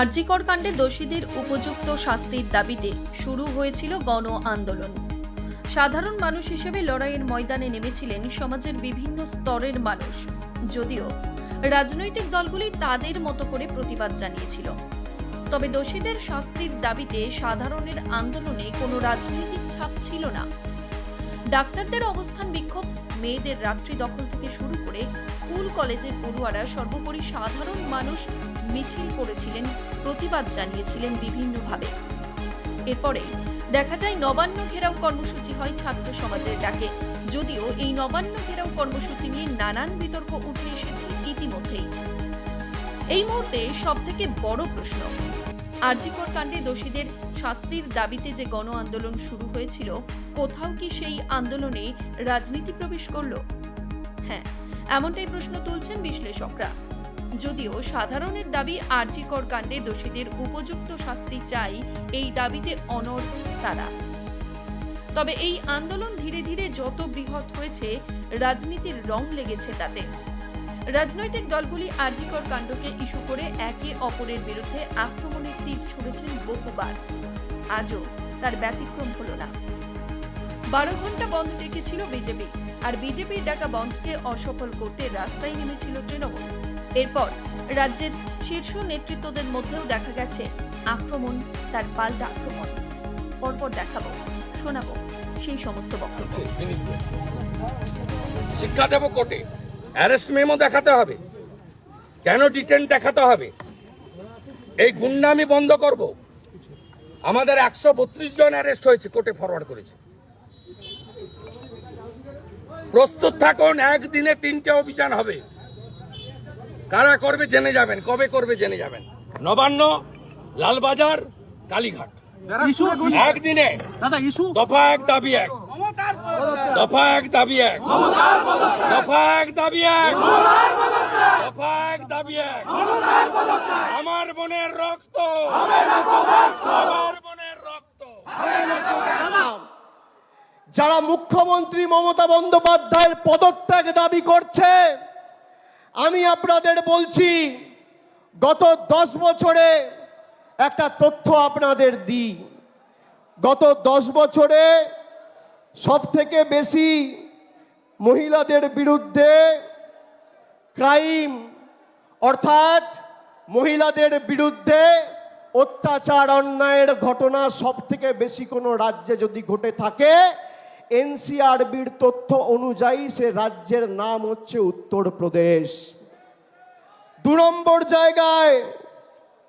আরজিকর কাণ্ডে দোষীদের উপযুক্ত শাস্তির দাবিতে শুরু হয়েছিল গণ আন্দোলন। সাধারণ মানুষ হিসেবে লড়াইয়ের ময়দানে নেমেছিলেন সমাজের বিভিন্ন স্তরের মানুষ। যদিও রাজনৈতিক দলগুলি তাদের মতো করে প্রতিবাদ জানিয়েছিল। তবে দোষীদের শাস্তির দাবিতে সাধারণের আন্দোলনে কোনো রাজনৈতিক ছাপ ছিল না। ডাক্তারদের অবস্থান বিক্ষোভ, মেয়েদের রাত্রি দখল থেকে শুরু করে স্কুল, কলেজের পড়ুয়ারা সর্বোপরি সাধারণ মানুষ মিছিল করেছিলেন, প্রতিবাদ জানিয়েছিলেন বিভিন্নভাবে। এরপরে দেখা যায় নবান্ন ঘেরাও কর্মসূচি হয় ছাত্র সমাজের ডাকে। যদিও এই নবান্ন ঘেরাও কর্মসূচি নিয়ে নানান বিতর্ক উঠে এসেছে ইতিমধ্যেই। এই মুহূর্তে সব থেকে বড় প্রশ্ন, আরজিকর কাণ্ডে দোষীদের শাস্তির দাবিতে যে গণ আন্দোলন শুরু হয়েছিল, কোথাও কি সেই আন্দোলনে রাজনীতি প্রবেশ করল? হ্যাঁ এমনটাই প্রশ্ন তুলছেন বিশ্লেষকরা। যদিও সাধারণের দাবি আরজিকর কাণ্ডে দোষীদের উপযুক্ত শাস্তি চাই এই দাবিতে অনড় তারা। তবে এই আন্দোলন ধীরে ধীরে যত বৃহৎ হয়েছে, রাজনীতির রং লেগেছে তাতে। রাজনৈতিক দলগুলি আরজিকর কাণ্ডকে ইস্যু করে একে অপরের বিরুদ্ধে আক্রমণের তীর ছুড়েছেন বহুবার। আজও তার ব্যতিক্রম হল না। বারো ঘণ্টা বন্ধ ডেকেছিল বিজেপি, আর বিজেপির ডাকা বন্ধকে অসফল করতে রাস্তায় নেমেছিল তৃণমূল। এরপর রাজ্যের শীর্ষ নেতৃত্বদের মধ্যেও দেখা গেছে আক্রমণ, তার পাল্টা আক্রমণ। পরপর দেখাবো, শোনাবো সেই সমস্ত বক্তব্য। শিক্ষা দেব কোর্টে। অ্যারেস্ট মেমো দেখাতে হবে। কেন ডিটেন দেখাতে হবে? এই গুন্ডামি বন্ধ করব। আমাদের একশো বত্রিশ জন অ্যারেস্ট হয়েছে, কোর্টে ফরওয়ার্ড করেছে। প্রস্তুত থাকুন, একদিনে তিনটে অভিযান হবে। কারা করবে জেনে যাবেন কবে করবে জেনে যাবেন। নবান্ন লালবাজার কালীঘাট। একদিনে। দাদা ইস্যু। দফা এক দাবি এক। দফা এক দাবি এক। দফা এক দাবি এক। দফা এক দাবি এক। আমার বোনের রক্ত। আমার বোনের রক্ত। যারা মুখ্যমন্ত্রী মমতা বন্দ্যোপাধ্যায়ের পদত্যাগ দাবি করছে আমি আপনাদের বলছি, গত দশ বছরে একটা তথ্য আপনাদের দিই। গত দশ বছরে সব থেকে বেশি মহিলাদের বিরুদ্ধে ক্রাইম, অর্থাৎ মহিলাদের বিরুদ্ধে অত্যাচার, অন্যায়ের ঘটনা সব থেকে বেশি কোনো রাজ্যে যদি ঘটে থাকে এনসিআরবির তথ্য অনুযায়ী সে রাজ্যের নাম হচ্ছে উত্তরপ্রদেশ। দু নম্বর জায়গায়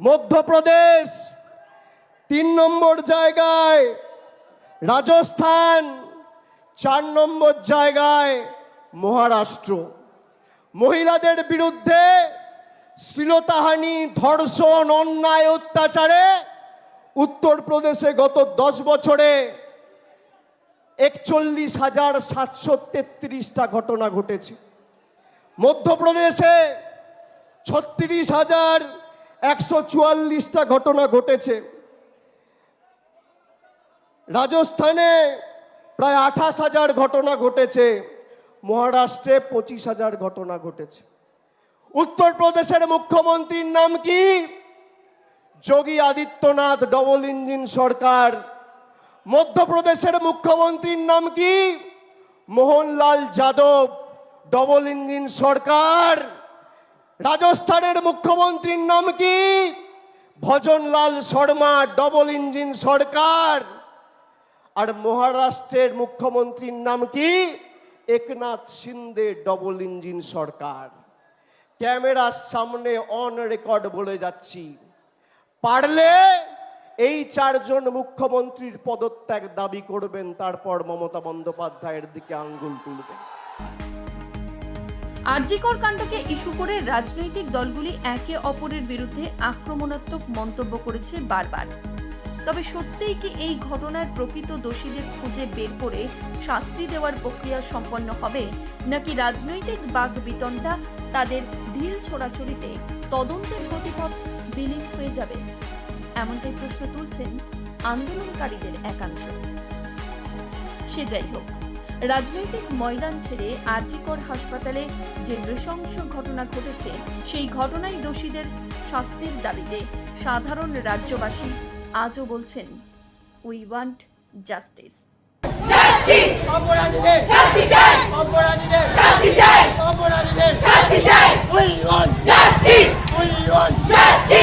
মধ্যপ্রদেশ, তিন নম্বর জায়গায় রাজস্থান, চার নম্বর জায়গায় মহারাষ্ট্র। মহিলাদের বিরুদ্ধে শ্লীলতাহানি, ধর্ষণ, অন্যায়, অত্যাচারে উত্তরপ্রদেশে গত দশ বছরে একচল্লিশ হাজার সাতশো তেত্রিশটা ঘটনা ঘটেছে। মধ্যপ্রদেশে ছত্রিশ হাজার একশো চুয়াল্লিশটা ঘটনা ঘটেছে। রাজস্থানে প্রায় আঠাশ হাজার ঘটনা ঘটেছে। মহারাষ্ট্রে পঁচিশ হাজার ঘটনা ঘটেছে। উত্তরপ্রদেশের মুখ্যমন্ত্রীর নাম কি? যোগী আদিত্যনাথ ডবল ইঞ্জিন সরকার। মধ্যপ্রদেশের মুখ্যমন্ত্রীর নাম কি? মোহনলাল যাদব ডবল ইঞ্জিন সরকার। রাজস্থানের মুখ্যমন্ত্রীর নাম কি? ভজনলাল শর্মা ডবল ইঞ্জিন সরকার। আর মহারাষ্ট্রের মুখ্যমন্ত্রীর নাম কি? একনাথ সিন্দে ডবল ইঞ্জিন সরকার। ক্যামেরার সামনে অন রেকর্ড বলে যাচ্ছি। পারলে এই চারজন মুখ্যমন্ত্রীর পদত্যাগ দাবি করবেন, তারপর মমতা বন্দ্যোপাধ্যায়ের দিকে আঙ্গুল তুলবেন। আরজিকর কাণ্ডকে ইস্যু করে রাজনৈতিক দলগুলি একে অপরের বিরুদ্ধে আক্রমণাত্মক মন্তব্য করেছে বারবার। তবে সত্যিই কি এই ঘটনার প্রকৃত দোষীদের খুঁজে বের করে শাস্তি দেওয়ার প্রক্রিয়া সম্পন্ন হবে, নাকি রাজনৈতিক বাঘ বিতণ্ডা তাদের ঢিল ছোড়াছড়িতে তদন্তের গতিপথ বিলীন হয়ে যাবে? এমনটাই প্রশ্ন তুলছেন আন্দোলনকারীদের একাংশ। সে যাই হোক রাজনৈতিক ময়দান ছেড়ে আরজিকর হাসপাতালে যে নৃশংস ঘটনা ঘটেছে সেই ঘটনায় দোষীদের শাস্তির দাবিতে সাধারণ রাজ্যবাসী আজও বলছেন উই ওয়ান্ট জাস্টিস শাস্তি